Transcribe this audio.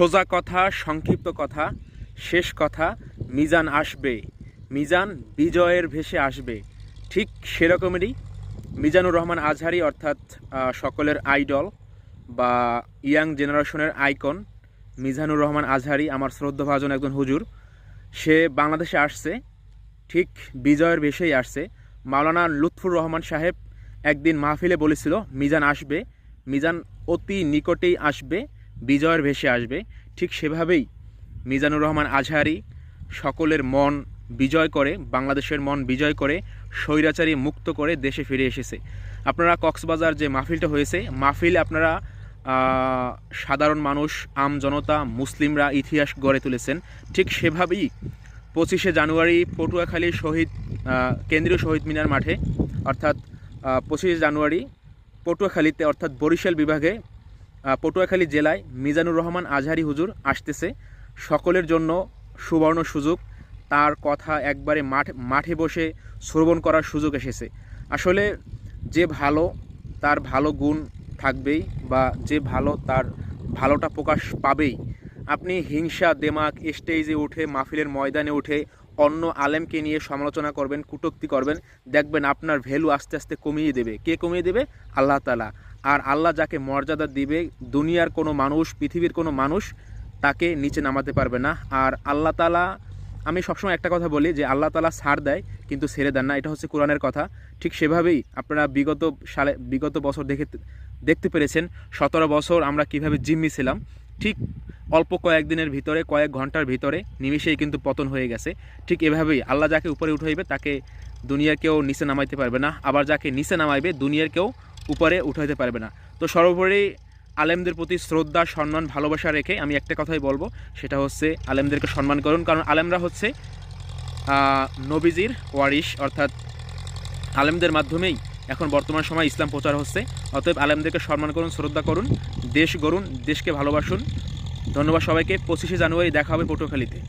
সোজা কথা, সংক্ষিপ্ত কথা, শেষ কথা, মিজান আসবে। মিজান বিজয়ের ভেসে আসবে। ঠিক সেরকমেরই মিজানুর রহমান আজহারি অর্থাৎ সকলের আইডল বা ইয়াং জেনারেশনের আইকন মিজানুর রহমান আজহারি, আমার শ্রদ্ধাভাজন একজন হুজুর। সে বাংলাদেশে আসছে, ঠিক বিজয়ের ভেসেই আসছে। মাওলানা লুৎফুর রহমান সাহেব একদিন মাহফিলে বলেছিল, মিজান আসবে। মিজান অতি নিকটেই আসবে। বিজয়ের ভেসে আসবে। ঠিক সেভাবেই মিজানুর রহমান আজহারি সকলের মন বিজয় করে, বাংলাদেশের মন বিজয় করে, স্বৈরাচারী মুক্ত করে দেশে ফিরে এসেছে। আপনারা কক্সবাজার যে মাহফিলটা হয়েছে, মাহফিল আপনারা সাধারণ মানুষ, আম জনতা, মুসলিমরা ইতিহাস গড়ে তুলেছেন। ঠিক সেভাবেই পঁচিশে জানুয়ারি পটুয়াখালী শহীদ কেন্দ্রীয় শহীদ মিনার মাঠে, অর্থাৎ পঁচিশে জানুয়ারি পটুয়াখালীতে, অর্থাৎ বরিশাল বিভাগে পটুয়াখালী জেলায় মিজানুর রহমান আজহারি হুজুর আসতেছে। সকলের জন্য সুবর্ণ সুযোগ। তার কথা একবারে মাঠ, মাঠে বসে শ্রবণ করার সুযোগ এসেছে। আসলে যে ভালো তার ভালো গুণ থাকবেই বা যে ভালো তার ভালোটা প্রকাশ পাবেই। আপনি হিংসা, দেমাক, স্টেজে উঠে, মাহফিলের ময়দানে উঠে অন্য আলেমকে নিয়ে সমালোচনা করবেন, কুটুক্তি করবেন, দেখবেন আপনার ভ্যালু আস্তে আস্তে কমিয়ে দেবে। কে কমিয়ে দেবে? আল্লাহ তালা আর আল্লাহ যাকে মর্যাদা দিবে, দুনিয়ার কোনো মানুষ, পৃথিবীর কোনো মানুষ তাকে নিচে নামাতে পারবে না। আর আল্লাহ তালা আমি সবসময় একটা কথা বলি যে আল্লাহ তালা ছাড় দেয়, কিন্তু ছেড়ে দেন না। এটা হচ্ছে কোরআনের কথা। ঠিক সেভাবেই আপনারা বিগত সালে, বিগত বছর দেখে, দেখতে পেরেছেন, সতেরো বছর আমরা কীভাবে জিম্মি ছিলাম। ঠিক অল্প কয়েকদিনের ভিতরে, কয়েক ঘণ্টার ভিতরে নিমিষেই কিন্তু পতন হয়ে গেছে। ঠিক এভাবেই আল্লাহ যাকে উপরে উঠাইবে, তাকে দুনিয়ার কেউ নিচে নামাইতে পারবে না। আবার যাকে নিচে নামাইবে, দুনিয়ার কেউ উপরে উঠাইতে পারবে না। তো সর্বোপরি আলেমদের প্রতি শ্রদ্ধা, সম্মান, ভালোবাসা রেখে আমি একটা কথাই বলব, সেটা হচ্ছে আলেমদেরকে সম্মান করুন। কারণ আলেমরা হচ্ছে নবীজির ওয়ারিশ, অর্থাৎ আলেমদের মাধ্যমেই এখন বর্তমান সময় ইসলাম প্রচার হচ্ছে। অতএব আলেমদেরকে সম্মান করুন, শ্রদ্ধা করুন, দেশ গড়ুন, দেশকে ভালোবাসুন। ধন্যবাদ সবাইকে। পঁচিশে জানুয়ারি দেখা হবে পটুয়াখালীতে।